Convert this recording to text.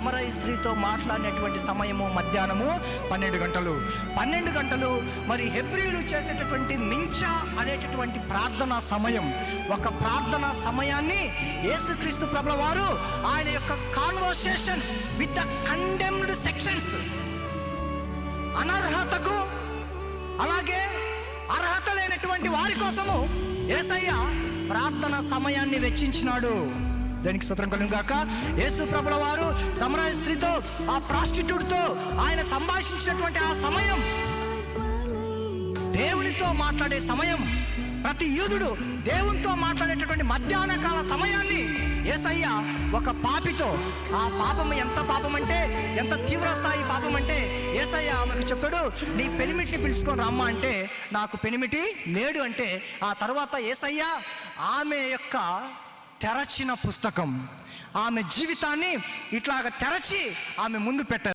సమరయ స్త్రీతో మాట్లాడినటువంటి సమయము మధ్యాహ్నము పన్నెండు గంటలు. పన్నెండు గంటలు మరి హెబ్రియులు చేసేటటువంటి మించ అనేటటువంటి ప్రార్థనా సమయం. ఒక ప్రార్థనా సమయాన్ని యేసుక్రీస్తు ప్రభుల వారు ఆయన యొక్క conversation with the condemned sections అనర్హతకు అలాగే అర్హత లేనటువంటి వారి కోసము ఏసయ్య ప్రార్థన సమయాన్ని వెచ్చించినాడు. దానికి సూత్రం కలుగు గాక యేసు ప్రభుల వారు సమరాయ స్త్రీతో ఆ ప్రాస్టిట్యూట్తో ఆయన సంభాషించినటువంటి ఆ సమయం. దేవునితో మాట్లాడే సమయం. ప్రతి యూదుడు దేవునితో మాట్లాడేటటువంటి మధ్యాహ్న కాల సమయాన్ని ఏసయ్య ఒక పాపితో ఆ పాపం ఎంత పాపం అంటే ఎంత తీవ్ర స్థాయి పాపం అంటే ఏసయ్య ఆమెకు చెప్పాడు నీ పెనిమిటిని పిలుచుకొని రమ్మా అంటే నాకు పెనిమిటి లేడు అంటే ఆ తర్వాత ఏసయ్య ఆమె యొక్క తెరచిన పుస్తకం. ఆమె జీవితాన్ని ఇట్లాగ తెరచి ఆమె ముందు పెట్టారు.